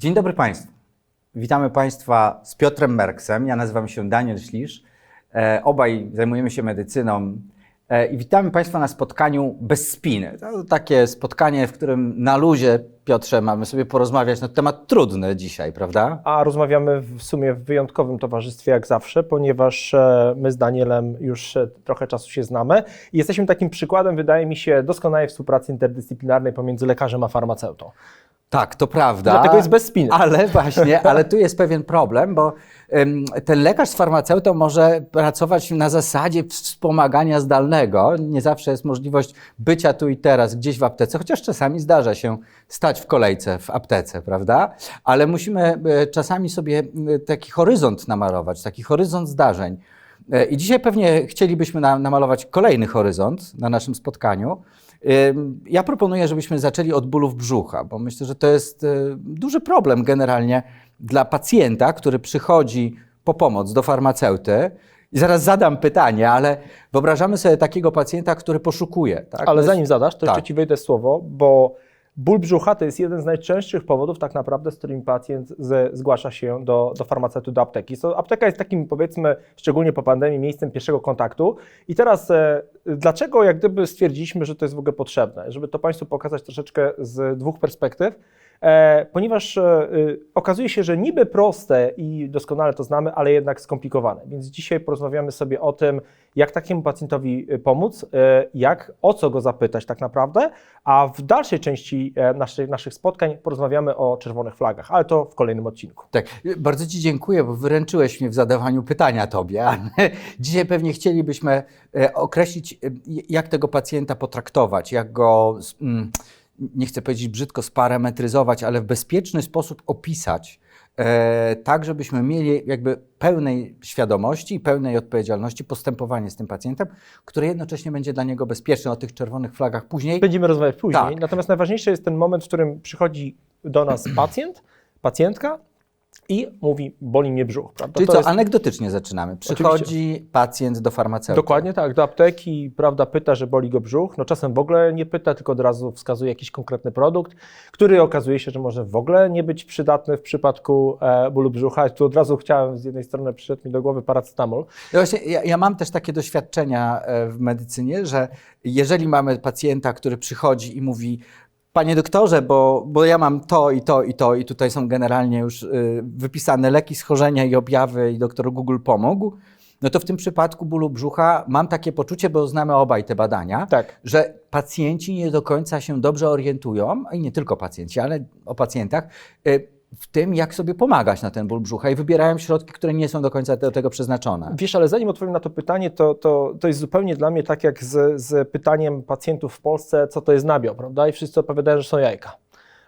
Dzień dobry Państwu. Witamy Państwa z Piotrem Merksem. Ja nazywam się Daniel Ślisz. E, obaj zajmujemy się medycyną e, i witamy Państwa na spotkaniu bez spiny. To takie spotkanie, w którym na luzie, Piotrze, mamy sobie porozmawiać na temat trudny dzisiaj, prawda? A rozmawiamy w sumie w wyjątkowym towarzystwie, jak zawsze, ponieważ e, my z Danielem już e, trochę czasu się znamy i jesteśmy takim przykładem, wydaje mi się, doskonałej współpracy interdyscyplinarnej pomiędzy lekarzem a farmaceutą. Tak, to prawda. Dlatego jest bez spiny. Ale właśnie, ale tu jest pewien problem, bo ym, ten lekarz z farmaceutą może pracować na zasadzie wspomagania zdalnego. Nie zawsze jest możliwość bycia tu i teraz, gdzieś w aptece, chociaż czasami zdarza się stać w kolejce w aptece, prawda? Ale musimy y, czasami sobie y, taki horyzont namalować, taki horyzont zdarzeń. Y, I dzisiaj pewnie chcielibyśmy na, namalować kolejny horyzont na naszym spotkaniu. Ja proponuję, żebyśmy zaczęli od bólów brzucha, bo myślę, że to jest duży problem generalnie dla pacjenta, który przychodzi po pomoc do farmaceuty. I zaraz zadam pytanie, ale wyobrażamy sobie takiego pacjenta, który poszukuje. Tak? Ale zanim zadasz, to tak. jeszcze Ci wejdę słowo, bo ból brzucha to jest jeden z najczęstszych powodów tak naprawdę, z którymi pacjent z, zgłasza się do, do farmaceuty, do apteki. So, apteka jest takim powiedzmy, szczególnie po pandemii, miejscem pierwszego kontaktu. I teraz e, dlaczego jak gdyby stwierdziliśmy, że to jest w ogóle potrzebne? Żeby to Państwu pokazać troszeczkę z dwóch perspektyw. E, ponieważ e, y, okazuje się, że niby proste i doskonale to znamy, ale jednak skomplikowane. Więc dzisiaj porozmawiamy sobie o tym, jak takiemu pacjentowi pomóc, e, jak, o co go zapytać tak naprawdę, a w dalszej części e, naszych, naszych spotkań porozmawiamy o czerwonych flagach, ale to w kolejnym odcinku. Tak, bardzo Ci dziękuję, bo wyręczyłeś mnie w zadawaniu pytania Tobie. Dzisiaj pewnie chcielibyśmy e, określić, e, jak tego pacjenta potraktować, jak go, mm, nie chcę powiedzieć brzydko, sparametryzować, ale w bezpieczny sposób opisać, e, tak żebyśmy mieli jakby pełnej świadomości i pełnej odpowiedzialności postępowanie z tym pacjentem, które jednocześnie będzie dla niego bezpieczne o tych czerwonych flagach później. Będziemy rozmawiać później, Tak. natomiast najważniejszy jest ten moment, w którym przychodzi do nas pacjent, pacjentka i mówi, boli mnie brzuch. Prawda? Czyli To co, jest- anegdotycznie zaczynamy. Przychodzi pacjent do farmaceuty. Dokładnie tak, do apteki, prawda, pyta, że boli go brzuch. No czasem w ogóle nie pyta, tylko od razu wskazuje jakiś konkretny produkt, który okazuje się, że może w ogóle nie być przydatny w przypadku e, bólu brzucha. Tu od razu chciałem, z jednej strony przyszedł mi do głowy paracetamol. No właśnie, ja, ja mam też takie doświadczenia e, w medycynie, że jeżeli mamy pacjenta, który przychodzi i mówi, panie doktorze, bo, bo ja mam to i to i to i tutaj są generalnie już y, wypisane leki schorzenia i objawy i doktor Google pomógł, no to w tym przypadku bólu brzucha mam takie poczucie, bo znamy obaj te badania, Tak. że pacjenci nie do końca się dobrze orientują, i nie tylko pacjenci, ale o pacjentach, y, w tym, jak sobie pomagać na ten ból brzucha i wybierają środki, które nie są do końca do tego przeznaczone. Wiesz, ale zanim odpowiem na to pytanie, to, to, to jest zupełnie dla mnie tak jak z, z pytaniem pacjentów w Polsce, co to jest nabiał, prawda? I wszyscy odpowiadają, że są jajka.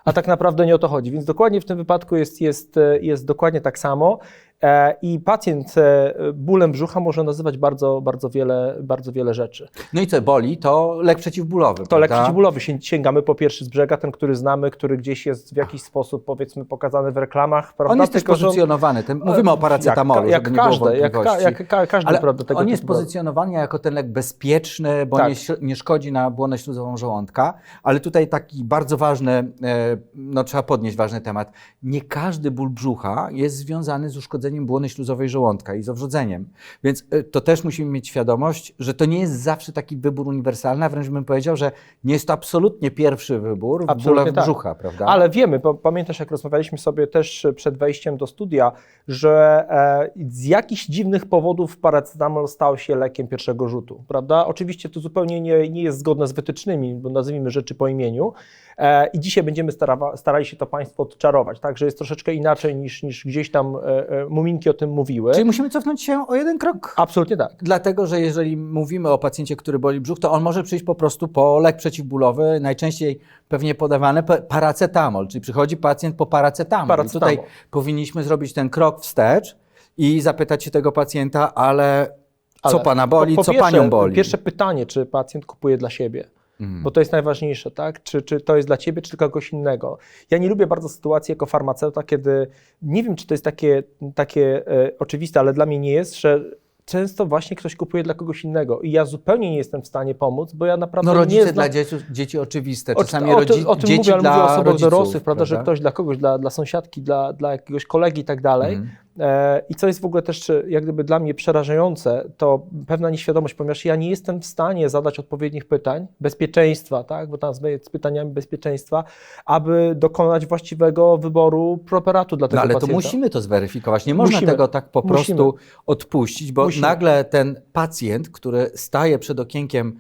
A tak naprawdę nie o to chodzi. Więc dokładnie w tym wypadku jest, jest, jest dokładnie tak samo. E, I pacjent e, bólem brzucha może nazywać bardzo, bardzo, wiele, bardzo wiele rzeczy. No i co boli, to lek przeciwbólowy. To lek prawda? przeciwbólowy. Się- Sięgamy po pierwszy z brzega, ten, który znamy, który gdzieś jest w jakiś sposób, powiedzmy, pokazany w reklamach, prawda? On jest też Tylko, on- pozycjonowany. Ten, mówimy o paracetamolu, jak, jak każde, jak, ka, jak ka, każdy Ale prawda, tego on jest pozycjonowany jako ten lek bezpieczny, bo Tak. nie, nie szkodzi na błonę śluzową żołądka, ale tutaj taki bardzo ważny, e, no trzeba podnieść ważny temat. Nie każdy ból brzucha jest związany z uszkodzeniem błony śluzowej żołądka i z owrzodzeniem. Więc e, to też musimy mieć świadomość, że to nie jest zawsze taki wybór uniwersalny, a wręcz bym powiedział, że nie jest to absolutnie pierwszy wybór w bólach tak. brzucha, prawda? Ale wiemy, bo pamiętasz, jak rozmawialiśmy sobie też przed wejściem do studia, że e, z jakichś dziwnych powodów paracetamol stał się lekiem pierwszego rzutu, prawda? Oczywiście to zupełnie nie, nie jest zgodne z wytycznymi, bo nazwijmy rzeczy po imieniu. E, I dzisiaj będziemy starali się to Państwo odczarować, tak? Że jest troszeczkę inaczej niż, niż gdzieś tam e, e, muminki o tym mówiły. Czyli musimy cofnąć się o jeden krok Absolutnie tak. Dlatego, że jeżeli mówimy o pacjencie, który boli brzuch, to on może przyjść po prostu po lek przeciwbólowy, najczęściej pewnie podawany pa- paracetamol, czyli przychodzi pacjent po paracetamol. Paracetamol. I tutaj powinniśmy zrobić ten krok wstecz i zapytać się tego pacjenta, ale, co Ale pana boli, co pierwsze, panią boli? Pierwsze pytanie, czy pacjent kupuje dla siebie? Mhm. Bo to jest najważniejsze, tak? Czy, czy to jest dla ciebie, czy dla kogoś innego. Ja nie lubię bardzo sytuacji jako farmaceuta, kiedy nie wiem, czy to jest takie, takie e, oczywiste, ale dla mnie nie jest, że często właśnie ktoś kupuje dla kogoś innego i ja zupełnie nie jestem w stanie pomóc, bo ja naprawdę No nie rodzice znam... dla dzieci, dzieci oczywiste, O, czasami o, tym- o tym dzieci mówię, ale dla mówię o osobach rodziców, dorosłych, prawda, że prawda? ktoś dla kogoś, dla, dla sąsiadki, dla, dla jakiegoś kolegi i tak dalej. Mhm. E, I co jest w ogóle też jak gdyby dla mnie przerażające, to pewna nieświadomość, ponieważ ja nie jestem w stanie zadać odpowiednich pytań bezpieczeństwa, tak, bo tam z pytaniami bezpieczeństwa, aby dokonać właściwego wyboru preparatu dla tego No ale to pacjenta. musimy to zweryfikować. Nie można Musimy. tego tak po Musimy. prostu odpuścić, bo Musimy. nagle ten pacjent, który staje przed okienkiem em,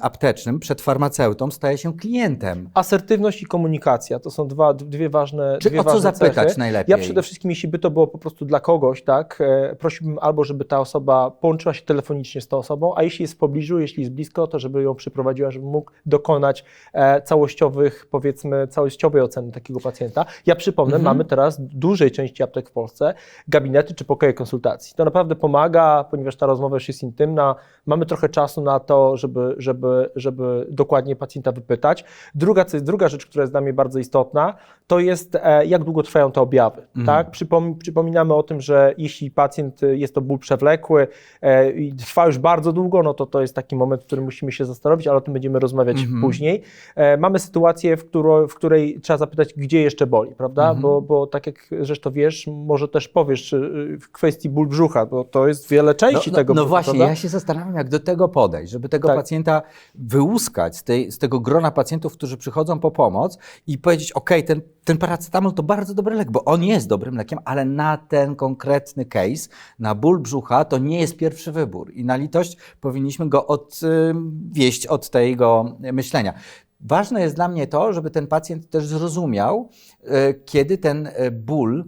aptecznym, przed farmaceutą, staje się klientem. Asertywność i komunikacja to są dwa, dwie ważne Czy dwie o co zapytać cechy. najlepiej? Ja przede wszystkim, jeśli by to było po prostu dla kogoś, tak, e, prosiłbym albo, żeby ta osoba połączyła się telefonicznie z tą osobą, a jeśli jest w pobliżu, jeśli jest blisko, to żeby ją przyprowadziła, żeby mógł dokonać e, całościowych, powiedzmy, całościowej oceny takiego pacjenta. Ja przypomnę, Mhm. mamy teraz w dużej części aptek w Polsce gabinety czy pokoje konsultacji. To naprawdę pomaga, ponieważ ta rozmowa już jest intymna, mamy trochę czasu na to, żeby, żeby, żeby dokładnie pacjenta wypytać. Druga, druga rzecz, która jest dla mnie bardzo istotna, to jest e, jak długo trwają te objawy. Mhm. Tak? Przypom, przypominamy o tym, że jeśli pacjent y, jest to ból przewlekły e, i trwa już bardzo długo, no to to jest taki moment, w którym musimy się zastanowić, ale o tym będziemy rozmawiać Mhm. później. E, mamy sytuację, w, którą, w której trzeba zapytać, gdzie jeszcze boli, prawda? Mhm. Bo, bo tak jak zresztą wiesz, może też powiesz y, w kwestii ból brzucha, bo to jest wiele No, części no, tego no właśnie, prawda? ja się zastanawiam, jak do tego podejść, żeby tego Tak. Pacjenta wyłuskać z, tej, z tego grona pacjentów, którzy przychodzą po pomoc i powiedzieć, ok, ten, ten paracetamol to bardzo dobry lek, bo on jest dobrym lekiem, ale na ten konkretny case, na ból brzucha, to nie jest pierwszy wybór i na litość powinniśmy go odwieść od tego myślenia. Ważne jest dla mnie to, żeby ten pacjent też zrozumiał, e, kiedy ten e, ból,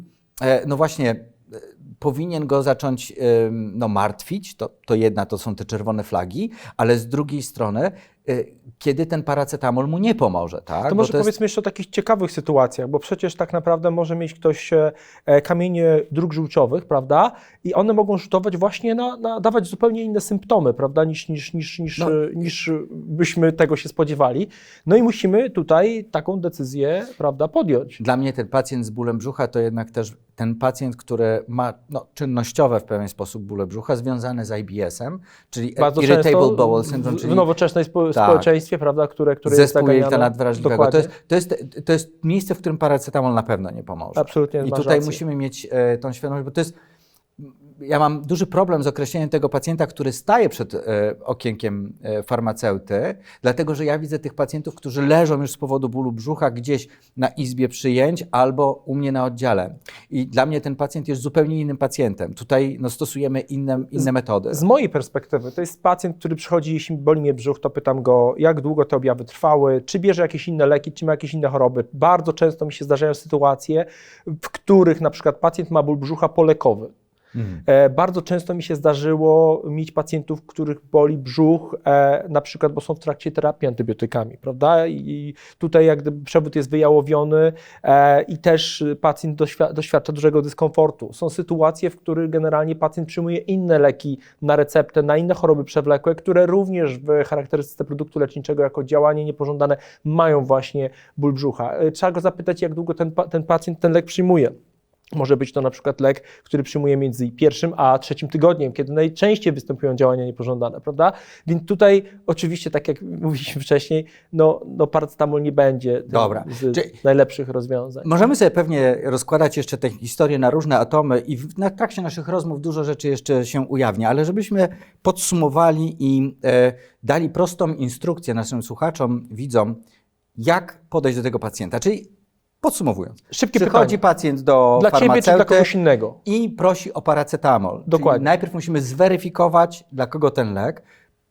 no właśnie, powinien go zacząć no, martwić, to, to jedna to są te czerwone flagi, ale z drugiej strony, e, kiedy ten paracetamol mu nie pomoże, tak? To może jest- powiedzmy jeszcze o takich ciekawych sytuacjach, bo przecież tak naprawdę może mieć ktoś e, e, kamienie dróg żółciowych, prawda? I one mogą rzutować właśnie na, na dawać zupełnie inne symptomy, prawda, niż, niż, niż, niż, No. niż byśmy tego się spodziewali. No i musimy tutaj taką decyzję, prawda, podjąć. Dla mnie ten pacjent z bólem brzucha to jednak też ten pacjent, który ma no, czynnościowe w pewien sposób bóle brzucha związane z IBS-em, czyli Bardzo Irritable Bowel Syndrome, w, czyli w nowoczesnej spo, Tak. społeczeństwie, prawda, które, które jest zespół zaganiane. nadwrażliwego. To jest, to, jest, to jest miejsce, w którym paracetamol na pewno nie pomoże. Absolutnie I tutaj musimy mieć e, tą świadomość, bo to jest. Ja mam duży problem z określeniem tego pacjenta, który staje przed e, okienkiem e, farmaceuty, dlatego że ja widzę tych pacjentów, którzy leżą już z powodu bólu brzucha gdzieś na izbie przyjęć albo u mnie na oddziale. I dla mnie ten pacjent jest zupełnie innym pacjentem. Tutaj no, stosujemy inne, inne metody. Z mojej perspektywy to jest pacjent, który przychodzi, jeśli boli mnie brzuch, to pytam go, jak długo te objawy trwały, czy bierze jakieś inne leki, czy ma jakieś inne choroby. Bardzo często mi się zdarzają sytuacje, w których na przykład pacjent ma ból brzucha polekowy. Mhm. E, bardzo często mi się zdarzyło mieć pacjentów, których boli brzuch, e, na przykład, bo są w trakcie terapii antybiotykami, prawda? I tutaj jak gdyby przewód jest wyjałowiony e, i też pacjent doświadcza, dużego dyskomfortu. Są sytuacje, w których generalnie pacjent przyjmuje inne leki na receptę, na inne choroby przewlekłe, które również w charakterystyce produktu leczniczego jako działanie niepożądane mają właśnie ból brzucha. Trzeba go zapytać, jak długo ten, ten pacjent ten lek przyjmuje. Może być to na przykład lek, który przyjmuje między pierwszym a trzecim tygodniem, kiedy najczęściej występują działania niepożądane, prawda? Więc tutaj oczywiście, tak jak mówiliśmy wcześniej, no, no paracetamol nie będzie Dobra. z Czyli- najlepszych rozwiązań. Możemy sobie pewnie rozkładać jeszcze tę historię na różne atomy i w na trakcie naszych rozmów dużo rzeczy jeszcze się ujawnia, ale żebyśmy podsumowali i e, dali prostą instrukcję naszym słuchaczom, widzom, jak podejść do tego pacjenta. Czyli podsumowując, Szybkie przychodzi pytanie. pacjent do Dla ciebie czy dla farmaceuty kogoś innego? i prosi o paracetamol. Dokładnie. Czyli najpierw musimy zweryfikować, dla kogo ten lek,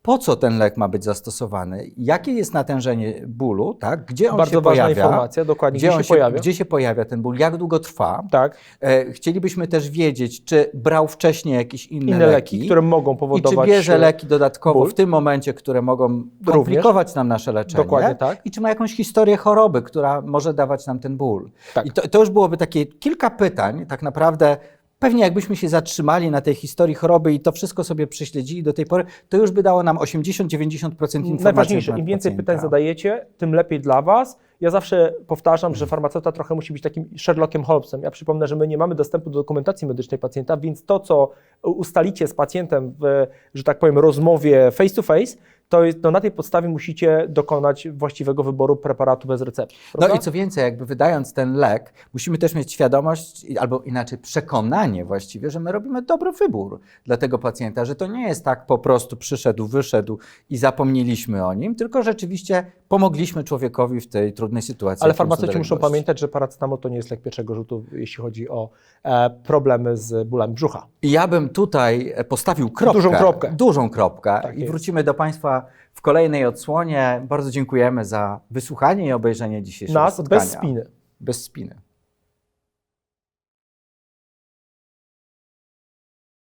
po co ten lek ma być zastosowany, jakie jest natężenie bólu, tak? gdzie on Bardzo się ważna pojawia, informacja, dokładnie, gdzie, gdzie on się pojawia. gdzie się pojawia ten ból, jak długo trwa. Tak, E, chcielibyśmy też wiedzieć, czy brał wcześniej jakieś inne, inne leki, które mogą i czy powodować... bierze leki dodatkowo ból. w tym momencie, które mogą komplikować nam nasze leczenie. Dokładnie tak. I czy ma jakąś historię choroby, która może dawać nam ten ból. Tak. I to, to już byłoby takie kilka pytań, tak naprawdę. Pewnie jakbyśmy się zatrzymali na tej historii choroby i to wszystko sobie prześledzili do tej pory, to już by dało nam 80-90% informacji. na Najważniejsze, im więcej pytań zadajecie, tym lepiej dla Was Ja zawsze powtarzam, że farmaceuta trochę musi być takim Sherlockiem Holmesem. Ja przypomnę, że my nie mamy dostępu do dokumentacji medycznej pacjenta, więc to, co ustalicie z pacjentem w, że tak powiem, rozmowie face to face, to jest, no na tej podstawie musicie dokonać właściwego wyboru preparatu bez recepty. No prawda? i co więcej, jakby wydając ten lek, musimy też mieć świadomość, albo inaczej przekonanie właściwie, że my robimy dobry wybór dla tego pacjenta, że to nie jest tak po prostu przyszedł, wyszedł i zapomnieliśmy o nim, tylko rzeczywiście pomogliśmy człowiekowi w tej trudnej sytuacji. Ale farmaceuci muszą pamiętać, że paracetamol to nie jest lek pierwszego rzutu, jeśli chodzi o e, problemy z bólami brzucha. I ja bym tutaj e, postawił kropkę. Dużą kropkę. Dużą kropkę. Tak I jest. wrócimy do Państwa w kolejnej odsłonie. Bardzo dziękujemy za wysłuchanie i obejrzenie dzisiejszego Nas spotkania. bez spiny. Bez spiny.